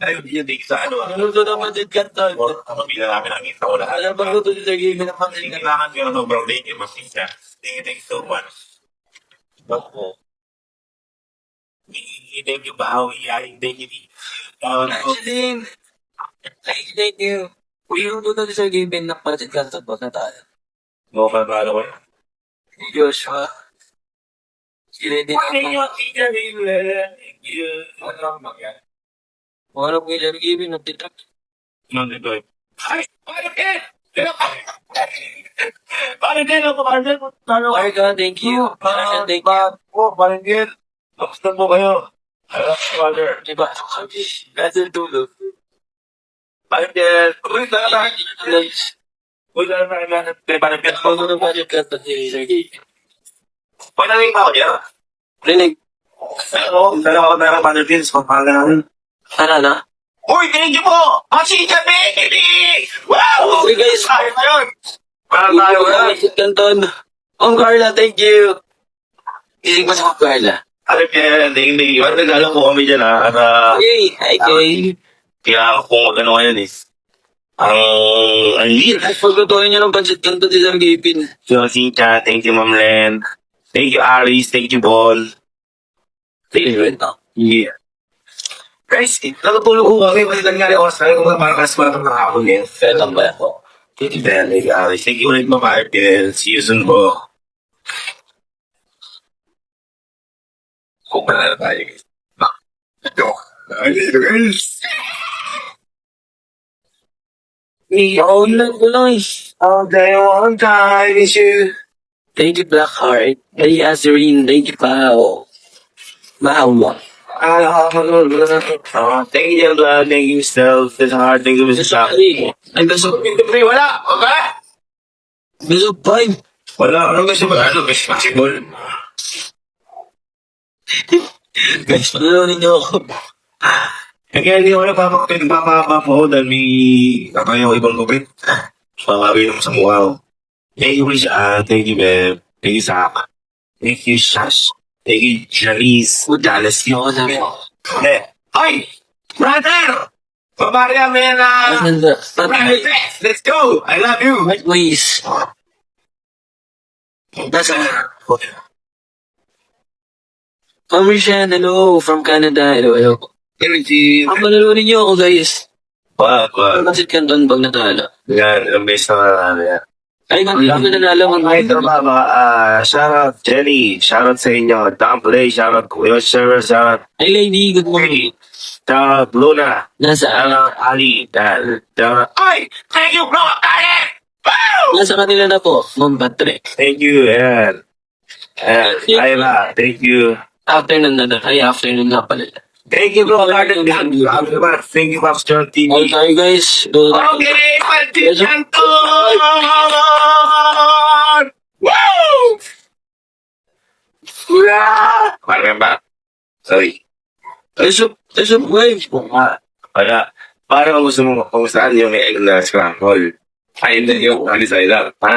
بيدك bow, yeah, thank you. Actually, thank you. Yung doon na Sir Gavin, napansin ka sa na tayo. Mo ba ako? Joshua. Sila Thank you. Ano yung Thank you. Ano lang ba yan? Parang Ken! Parang Ken ako, parang Ken. Parang Marga, thank you. Marga, thank you. po, parang Ken. Kamusta po kayo? Brother. Diba? Kasi tulog. Parang Ken. Uy, tara na. Uy, tara na. na. Ken. ako ng budget kanton si Sergey. Uy, nanging pa ako niya. Rinig. Oo, dalawa ko na parang Ken. So, parang Ano na? Uy, you po! Masika, baby! Wow! Uy, guys. Tayo na yun! Parang tayo na. Kanton. Ang Carla, thank you. Isig pa sa Carla. Ano kaya, hindi, hindi. Parang nagala ko kami dyan, ha? At, ah, Hey, hi, Kay. kaya ako kung ano ngayon is, ang, ang lead. Paglutuin niyo ng budget kanton si Sergey Pin. So, Sincha, thank you, Ma'am Len. Thank you, Aris. Thank you, Ball. Thank you. Yeah. Guys, natutulog ko kami. Kasi nangyari ako sa akin kung parang kasma ng nakakon yun. Fetang ba ako? Thank you, Ben. Thank you. Thank you ulit, Ma'am Arpil. See you soon po. Kung na tayo, guys. Ito. Ay, dito, guys. Lang ko lang eh. All day, one time is you. Thank you, Blackheart. Hey, Azarine. Thank you, Pao. Maawa. Thank you, Blood. Thank you, Self. Thank you, Mr. Shop. Sorry. Ay, gusto ko. Pre, wala. Okay? Gusto five. Wala. Ano gusto mo? Ano gusto possible? Guys, panalunin niyo ako. Kaya hindi sa ko. Thank you, Risha. Ah, Thank you, Beb. Thank you, Zach. Thank you, Shash. Thank you, Janice. Dallas Hindi ako namin. Eh, Hoy! Brother! Pabarya, man! ah! Ang ganda. Brother, let's go! I love you! Right ways. Nasa Permission, hello, from Canada. Hello, hello. Energy. Ang panalunin niyo ako, guys. Wag, wag. Ang Basit kanton pag natalo. Yan, ang best na marami yan. Ay, hindi ako nanalo. Hi, Mama. Ah, shout out Jenny. Shout out sa inyo. Down play. Shout out Kuya Sir. Shout out Ay, lady, good morning. Shout out Luna. Nasa, out Ali. Dan. Dan. Ay! Thank you, bro! Ali! Wow! nasa kanila na po, Ma'am Patrick. Thank you, and and Ayla. Thank you. Afternoon na na. Ay, afternoon na pala. Thank you, bro. Garden. Thank you, Pops John TV. All tayo, guys. Go. Okay, Pantiyan to! Ba? Sorry. Ay, sup, ay, sup, wave. Ah, Wala. Parang kung gusto mo, kung saan yung may egg na scramble. Ay, hindi yung ano sa ila. Ha?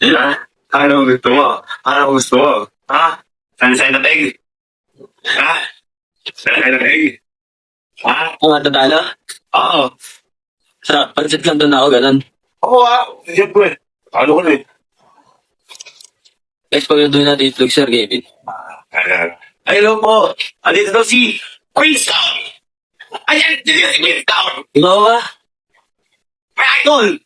Ha? Ano gusto mo? Ano gusto mo? Ha? Saan sa ng egg? Ha? Saan sa ng egg? Ha? Ang matatalo? Oo. Sa pansit kanton na ako, ganun. Oo ah. Siyempre. Ano ko na eh. Guys, paglutuin natin itlog, Sir Kevin. Ay, hello po. Andito daw si Queenstown. Ayan, dito si Queenstown. Ikaw ba? Idol.